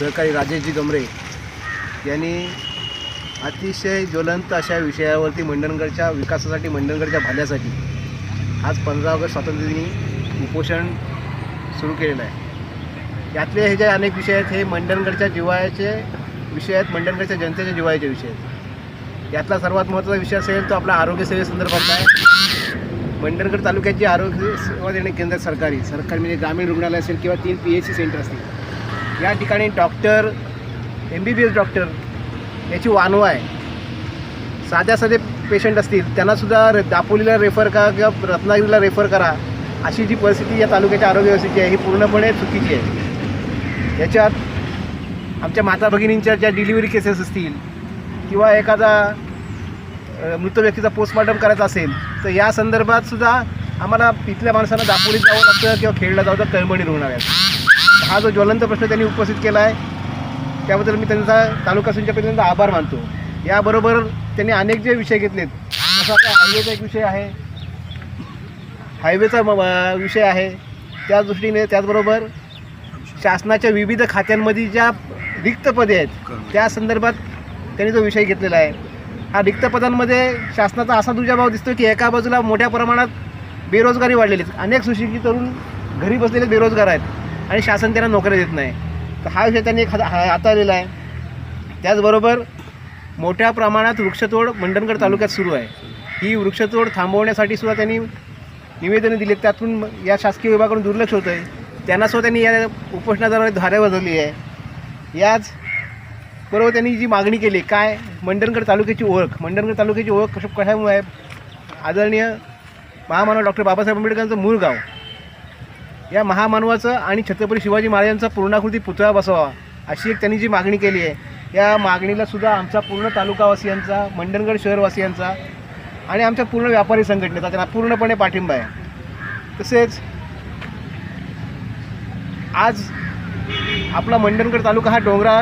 सहकारी राजेशजी गमरे यांनी अतिशय ज्वलंत अशा विषयावरती मंडणगडच्या विकासासाठी मंडणगडच्या भाल्यासाठी आज पंधरा ऑगस्ट स्वातंत्र्यदिनी उपोषण सुरू केलेलं आहे. यातले हे जे अनेक विषय आहेत हे मंडणगडच्या जिवाळ्याचे विषय आहेत मंडणगडच्या जनतेच्या जिवाळ्याचे विषय आहेत. यातला सर्वात महत्त्वाचा विषय असेल तो आपला आरोग्यसेवेसंदर्भातला आहे. मंडणगड तालुक्याची आरोग्य सेवा देणे केंद्र सरकारी सरकारी म्हणजे ग्रामीण रुग्णालय असेल किंवा तीन पी एच सी सेंटर असतील. या ठिकाणी doctor M B B S doctor याची वानवा आहे. साध्या साधे पेशंट असतील त्यांनासुद्धा रे- दापोलीला रेफर करा किंवा रत्नागिरीला रेफर करा. अशी जी परिस्थिती या तालुक्याच्या आरोग्य व्यवस्थेची आहे ही पूर्णपणे चुकीची आहे. याच्यात आमच्या माता भगिनींच्या ज्या डिलिव्हरी केसेस असतील किंवा एखादा मृत व्यक्तीचा पोस्टमॉर्टम करायचा असेल तर या संदर्भात सुद्धा आम्हाला तिथल्या माणसांना दापोलीत जावं लागतं किंवा खेळला जावं तर कळमणी रुग्णालयात हा जो ज्वलंत प्रश्न त्यांनी उपस्थित केला आहे त्याबद्दल मी त्यांचा तालुका संचालकांचा आभार मानतो. याबरोबर त्यांनी अनेक जे विषय घेतलेत जसं आता हायवेचा एक विषय आहे. हायवेचा म- विषय आहे. त्या दृष्टीने त्याचबरोबर शासनाच्या विविध खात्यांमध्ये ज्या रिक्त पदे आहेत त्या संदर्भात त्यांनी जो विषय घेतलेला आहे. हा रिक्त पदांमध्ये शासनाचा असा दुजाभाव दिसतो की एका बाजूला मोठ्या प्रमाणात बेरोजगारी वाढलेली आहे अनेक सुशिक्षित तरुण घरी बसलेले बेरोजगार आहेत. आणि शासन त्यांना नोकऱ्या देत नाही. तर हा विषय त्यांनी एक हा- हाताळलेला आहे. त्याचबरोबर मोठ्या प्रमाणात वृक्षतोड मंडणगड तालुक्यात सुरू आहे. ही वृक्षतोड थांबवण्यासाठी सुद्धा त्यांनी निवेदनं दिली. त्यातून या शासकीय विभागाकडून दुर्लक्ष होतं आहे त्यांनासुद्धा त्यांनी या उपोषणाद्वारे धाऱ्या बदलली आहे. याच बरोबर त्यांनी जी मागणी केली काय मंडणगड तालुक्याची ओळख मंडणगड तालुक्याची ओळख कशा कशामुळे आहे? आदरणीय महामानव डॉक्टर बाबासाहेब आंबेडकरांचं मूळ गाव. या महामानवाचं आणि छत्रपती शिवाजी महाराजांचा पूर्णाकृती पुतळा बसवा अशी एक त्यांनी जी मागणी केली आहे. या मागणीला सुद्धा आमचा पूर्ण तालुकावासियांचा मंडणगड शहरवासियांचा आणि आमच्या पूर्ण व्यापारी संघटनेचा त्यांना पूर्णपणे पाठिंबा आहे. तसेच आज आपला मंडणगड तालुका हा डोंगरा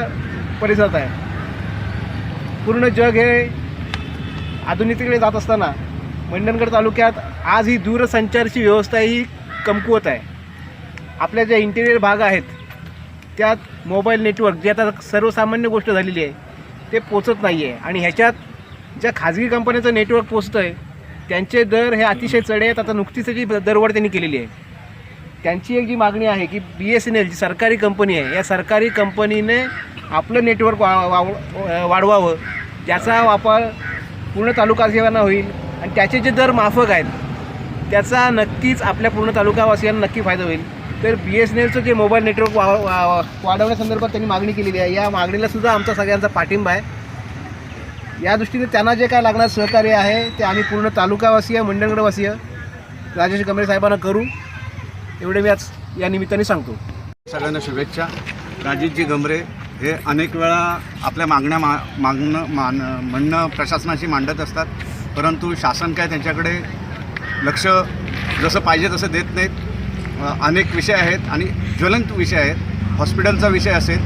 परिसरात आहे. पूर्ण जग हे आधुनिकतेकडे जात असताना मंडणगड तालुक्यात आज ही दूरसंचारची व्यवस्था ही कमकुवत आहे. आपल्या ज्या इंटेरियर भाग आहेत त्यात मोबाईल नेटवर्क जे आता सर्वसामान्य गोष्ट झालेली आहे ते पोचत नाही आहे आणि ह्याच्यात ज्या खाजगी कंपन्यांचं नेटवर्क पोचतं आहे त्यांचे दर हे अतिशय चढे आहेत. आता नुकतीच जी दरवाढ त्यांनी केलेली आहे. त्यांची एक जी मागणी आहे की बी एस एन एल जी सरकारी कंपनी आहे या सरकारी कंपनीने आपलं नेटवर्क वा वा- वाढवावं. ज्याचा वापर पूर्ण तालुकावासियांना होईल आणि त्याचे जे दर माफक आहेत त्याचा नक्कीच आपल्या पूर्ण तालुकावासियांना नक्की फायदा होईल. तर बी एस एन एलचं जे मोबाईल नेटवर्क वा वा- वाढवण्यासंदर्भात त्यांनी मागणी केलेली आहे. या मागणीला सुद्धा आमचा सगळ्यांचा पाठिंबा आहे. या दृष्टीने त्यांना जे काय लागणार सहकार्य आहे ते आम्ही पूर्ण तालुकावासीय मंडळगडवासीय राजेश गमरे साहेबांना करू. एवढे मी आज या निमित्ताने सांगतो. सगळ्यांना शुभेच्छा. राजेशजी गमरे हे अनेक वेळा आपल्या मागण्या मा मागणं मान म्हणणं प्रशासनाशी मांडत असतात. परंतु शासन काय त्यांच्याकडे लक्ष जसं पाहिजे तसं देत नाहीत. अनेक विषय आहेत आणि ज्वलंत विषय आहेत. हॉस्पिटलचा विषय असेल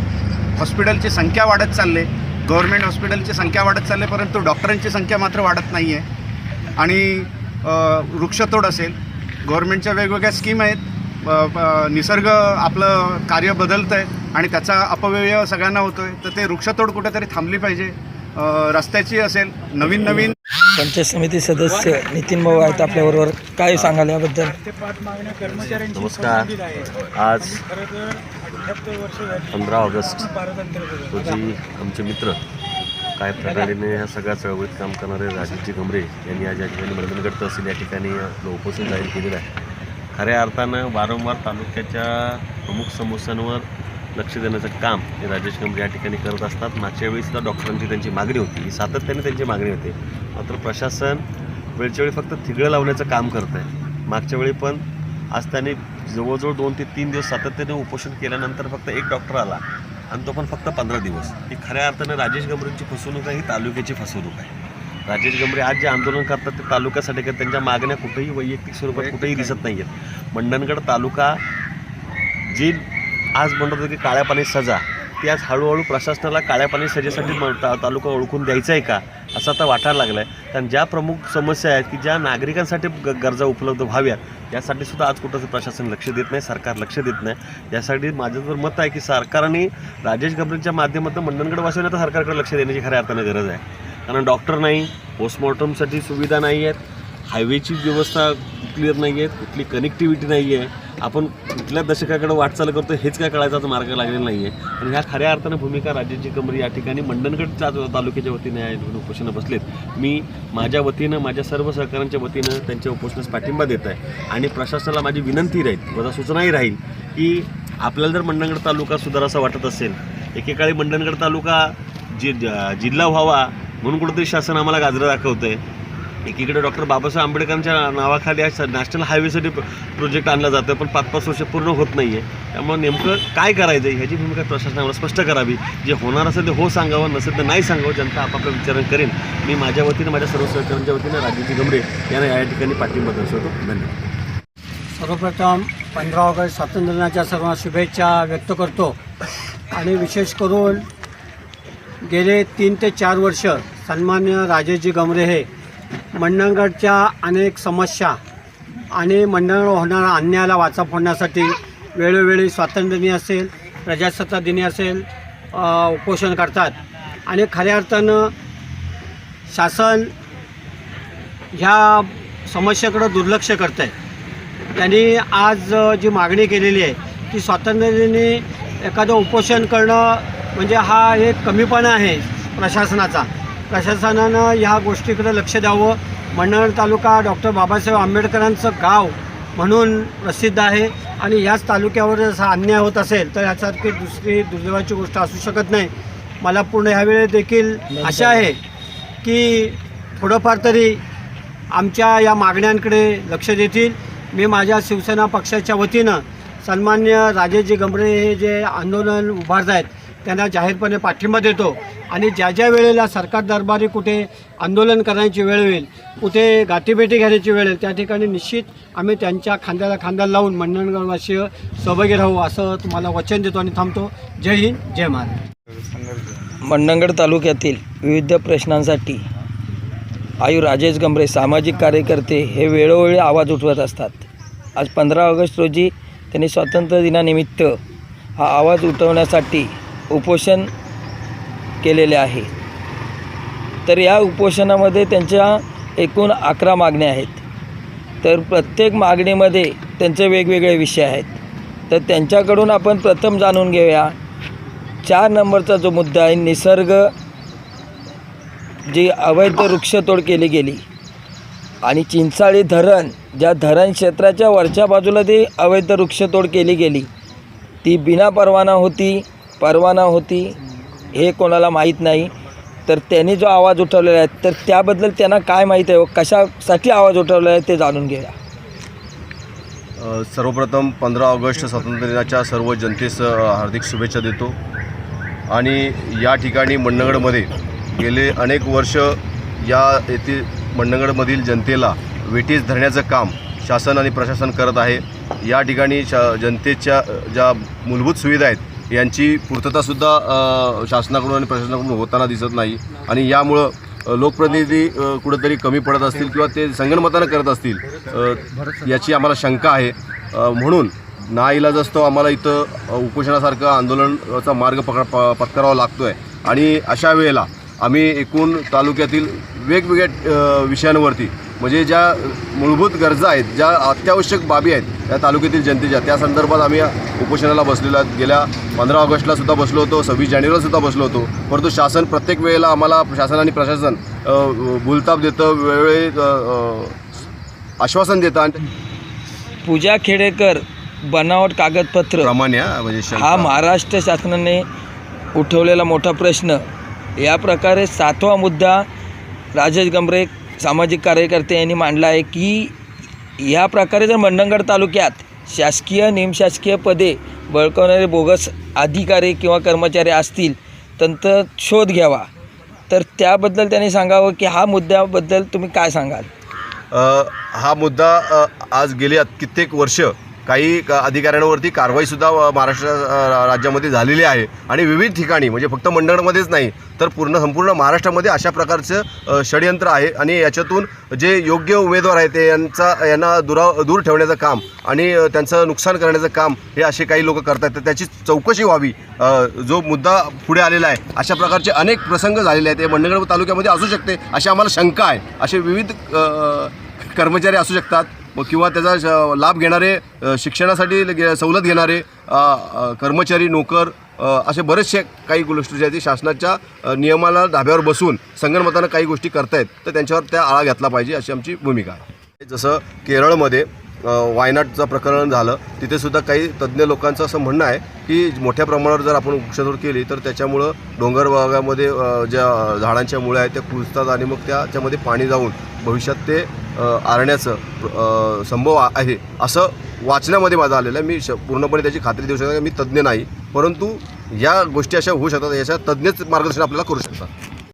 हॉस्पिटलची संख्या वाढत चालले गव्हर्मेंट हॉस्पिटलची संख्या वाढत चालले परंतु डॉक्टरांची संख्या मात्र वाढत नाही आहे आणि वृक्षतोड असेल गव्हर्मेंटच्या वेगवेगळ्या स्कीम आहेत. निसर्ग आपलं कार्य बदलतं आहे आणि त्याचा अपव्यय सगळ्यांना होतो आहे तर ते वृक्षतोड कुठेतरी थांबली पाहिजे. रस्त्याची असेल नवीन नवीन पंचायत समिती सदस्य नितीन भाऊ आहेत आपल्याबरोबर. काय सांगाल याबद्दल? नमस्कार. आज पंधरा ऑगस्ट रोजी आमचे मित्र काय प्रकारेने ह्या सगळ्या चळवळीत काम करणारे राजीवजी गमरे यांनी आज या ठिकाणी मर्दनगड तहसील या ठिकाणी आपलं उपोषण जाहीर केलेलं आहे. खऱ्या अर्थानं वारंवार तालुक्याच्या प्रमुख समस्यांवर लक्ष देण्याचं काम हे राजेश गमरे या ठिकाणी करत असतात. मागच्या वेळी सुद्धा डॉक्टरांची त्यांची मागणी होती. ही सातत्याने त्यांची मागणी होती. मात्र प्रशासन वेळच्या वेळी फक्त थिगळं लावण्याचं काम करत आहे मागच्या वेळी पण आज त्यांनी जवळजवळ दोन ते तीन दिवस सातत्याने उपोषण केल्यानंतर फक्त एक डॉक्टर आला आणि तो पण फक्त पंधरा दिवस. ही खऱ्या अर्थानं राजेश गमरेंची फसवणूक आहे ही तालुक्याची फसवणूक आहे. राजेश गमरे आज जे आंदोलन करतात ते तालुक्यासाठी करतात त्यांच्या मागण्या कुठेही वैयक्तिक स्वरूपात कुठेही दिसत नाही आहेत मंडणगड तालुका जी आज म्हणत होतं की काळ्या पाणी सजा. ती आज हळूहळू प्रशासनाला काळ्या पाणी सजेसाठी म- तालुका ओळखून द्यायचा आहे का? असं आता वाटायला लागलं आहे कारण ज्या प्रमुख समस्या आहेत की ज्या नागरिकांसाठी ग गरजा उपलब्ध व्हाव्यात यासाठी सुद्धा आज कुठंच प्रशासन लक्ष देत नाही सरकार लक्ष देत नाही. यासाठी माझं तर मत आहे की सरकारने राजेश गबरेंच्या माध्यमातून मंडणगड वाचवण्यात सरकारकडे लक्ष देण्याची खऱ्या अर्थानं गरज आहे. कारण डॉक्टर नाही पोस्टमॉर्टमसाठी सुविधा नाही आहेत. हायवेची व्यवस्था क्लिअर नाही आहे कुठली कनेक्टिव्हिटी नाही आहे. आपण कुठल्या दशकाकडे वाटचाल करतो हेच काय कळायचा मार्ग लागलेला नाही आहे. आणि ह्या खऱ्या अर्थानं भूमिका राज्याची कमरी या ठिकाणी मंडणगडच्या तालुक्याच्या वतीने या उपोषणं बसलेत. मी माझ्या वतीनं माझ्या सर्व सहकाऱ्यांच्या वतीनं त्यांच्या उपोषणास पाठिंबा देत आहे. आणि प्रशासनाला माझी विनंती राहील माझा सूचनाही राहील की आपल्याला जर मंडणगड तालुका सुधारासा वाटत असेल एकेकाळी मंडणगड तालुका जि जिल्हा व्हावा म्हणून कुठंतरी शासन आम्हाला गाजरं दाखवतं आहे एकीकडे डॉक्टर बाबासाहेब आंबेडकरांच्या नावाखाली आज नॅशनल हायवेसाठी प्रोजेक्ट आणला जातो पण पाच पाच वर्ष पूर्ण होत नाही आहे त्यामुळे नेमकं काय करायचं आहे ह्याची भूमिका प्रशासनाला स्पष्ट करावी. जे होणार असेल ते हो सांगावं नसेल तर नाही सांगावं जनता आपापलं विचारण करेन. मी माझ्या वतीनं माझ्या सर्व सहकाऱ्यांच्या वतीनं राजूजी गमरे यांना या ठिकाणी पाठिंबा दर्शवतो. धन्यवाद. सर्वप्रथम पंधरा ऑगस्ट स्वातंत्र्य दिनाच्या शुभेच्छा व्यक्त करतो. आणि विशेष करून गेले तीन ते चार वर्ष सन्मान्य राजेशजी गमरे हे मंडणगडच्या अनेक समस्या आणि मंडळ होणारा अन्यायाला वाचा फोडण्यासाठी वेळोवेळी स्वातंत्र्यदिनी असेल प्रजासत्ताक दिनी असेल उपोषण करतात. आणि खऱ्या अर्थानं शासन ह्या समस्येकडं दुर्लक्ष करतं आहे त्यांनी आज जी मागणी केलेली आहे ती स्वातंत्र्यदिनी एखादं उपोषण करणं म्हणजे हा एक कमीपणा आहे प्रशासनाचा. प्रशासनानं ह्या गोष्टीकडे लक्ष द्यावं. मंडळ तालुका डॉक्टर बाबासाहेब आंबेडकरांचं गाव म्हणून प्रसिद्ध आहे आणि ह्याच तालुक्यावर असा अन्याय होत असेल तर यासारखी दुसरी दुर्दैवाची गोष्ट असू शकत नाही. मला पूर्ण ह्यावेळी देखील आशा आहे की थोडंफार तरी आमच्या या मागण्यांकडे लक्ष देतील. मी माझ्या शिवसेना पक्षाच्या वतीनं सन्मान्य राजेशजी गमरे हे जे आंदोलन उभारत आहेत त्यांना जाहीरपणे पाठिंबा देतो. आणि ज्या ज्या वेळेला सरकार दरबारी कुठे आंदोलन करण्याची वेळ होईल कुठे गाठीभेटी घेण्याची वेळ येईल त्या ठिकाणी निश्चित आम्ही त्यांच्या खांद्याला खांदा लावून मंडणगडवासीय सहभागी राहू असं तुम्हाला वचन देतो आणि थांबतो. जय हिंद जय महाराज मंडणगड तालुक्यातील विविध प्रश्नांसाठी आयु राजेश गंभरे सामाजिक कार्यकर्ते हे वेळोवेळी आवाज उठवत असतात. आज पंधरा ऑगस्ट रोजी त्यांनी स्वातंत्र्य दिनानिमित्त हा आवाज उठवण्यासाठी उपोषण केलेले आहे. तर या उपोषणामध्ये त्यांच्या एकूण अकरा मागण्या आहेत. तर प्रत्येक मागणीमध्ये त्यांचे वेगवेगळे विषय आहेत. तर त्यांच्याकडून आपण प्रथम जाणून घेऊया. चार नंबरचा जो मुद्दा आहे निसर्ग जी अवैध वृक्षतोड केली गेली आणि चिंचाळी धरण ज्या धरण क्षेत्राच्या वरच्या बाजूला ती अवैध वृक्षतोड केली गेली ती बिना परवाना होती परवाना होती हे कोणाला माहीत नाही. तर त्यांनी जो आवाज उठवलेला आहे तर त्याबद्दल त्यांना काय माहीत आहे व कशासाठी आवाज उठवला आहे ते जाणून घेऊया. सर्वप्रथम पंधरा ऑगस्ट स्वातंत्र्य दिनाच्या सर्व जनतेस हार्दिक शुभेच्छा देतो. आणि या ठिकाणी मंडणगडमध्ये गेले अनेक वर्ष या येथील मंडणगडमधील जनतेला वेटीस धरण्याचं काम शासन आणि प्रशासन करत आहे. या ठिकाणी शा जनतेच्या ज्या मूलभूत सुविधा आहेत यांची पूर्ततासुद्धा शासनाकडून आणि प्रशासनाकडून होताना दिसत नाही. आणि यामुळं लोकप्रतिनिधी कुठंतरी कमी पडत असतील किंवा ते संगणमतानं करत असतील याची आम्हाला शंका आहे. म्हणून नाईलाज असतो आम्हाला इथं उपोषणासारखं आंदोलनाचा मार्ग पकड प पत्करावा लागतो आहे आणि अशा वेळेला आम्ही एकूण तालुक्यातील वेगवेगळ्या विषयांवरती म्हणजे ज्या मूलभूत गरजा आहेत ज्या अत्यावश्यक बाबी आहेत त्या तालुक्यातील जनतेच्या त्या संदर्भात आम्ही उपोषणाला बसलेलो आहोत. गेल्या पंधरा ऑगस्टला सुद्धा बसलो होतो सव्वीस जानेवारीला सुद्धा बसलो होतो. परंतु शासन प्रत्येक वेळेला आम्हाला शासन आणि प्रशासन भूलताप देतं वेळोवेळी आश्वासन देतं आणि पूजा खेडेकर बनावट कागदपत्र. म्हणजे हा महाराष्ट्र शासनाने उठवलेला मोठा प्रश्न. या प्रकारे सातवा मुद्दा राजेश गमरे सामाजिक कार्यकर्ते यांनी मांडला आहे की ह्या प्रकारे जर मंडणगड तालुक्यात शासकीय निमशासकीय पदे बळकवणारे बोगस अधिकारी किंवा कर्मचारी असतील तर शोध घ्यावा. तर त्याबद्दल त्यांनी सांगावं की हा मुद्द्याबद्दल तुम्ही काय सांगाल? हा मुद्दा आज गेले कित्येक वर्ष काही क- अधिकाऱ्यांवरती कारवाईसुद्धा महाराष्ट्र राज्यामध्ये झालेली आहे. आणि विविध ठिकाणी म्हणजे फक्त मंडळमध्येच नाही तर पूर्ण संपूर्ण महाराष्ट्रामध्ये अशा प्रकारचं षडयंत्र आहे आणि याच्यातून जे योग्य उमेदवार आहेत ते यांचा यांना दुरा दूर ठेवण्याचं काम आणि त्यांचं नुकसान करण्याचं काम हे असे काही लोक करतात. तर त्याची चौकशी व्हावी. जो मुद्दा पुढे आलेला आहे अशा प्रकारचे अनेक प्रसंग झालेले आहेत. हे मंडणगड तालुक्यामध्ये असू शकते अशी आम्हाला शंका आहे. असे विविध कर्मचारी असू शकतात व किंवा त्याचा श- लाभ घेणारे शिक्षणासाठी सवलत घेणारे कर्मचारी नोकर असे बरेचसे काही गोष्टी ज्या आहेत शासनाच्या नियमाला धाब्यावर बसून संगणमतानं काही गोष्टी करतायत तर त्यांच्यावर त्या आळा घेतला पाहिजे अशी आमची भूमिका आहे. जसं केरळमध्ये वायनाडचं प्रकरण झालं तिथे सुद्धा काही तज्ज्ञ लोकांचं असं म्हणणं आहे की मोठ्या प्रमाणावर जर आपण वृक्षतोड केली तर त्याच्यामुळं डोंगर भागामध्ये ज्या झाडांच्या मुळ्या आहेत त्या कुजतात आणि मग त्याच्यामध्ये पाणी जाऊन भविष्यात ते आरण्याचं संभव आहे असं वाचण्यामध्ये माझं आलेलं आहे. मी श पूर्णपणे त्याची खात्री देऊ शकतो मी तज्ज्ञ नाही. परंतु या गोष्टी अशा होऊ शकतात. याच्या तज्ज्ञच मार्गदर्शन आपल्याला करू शकतात.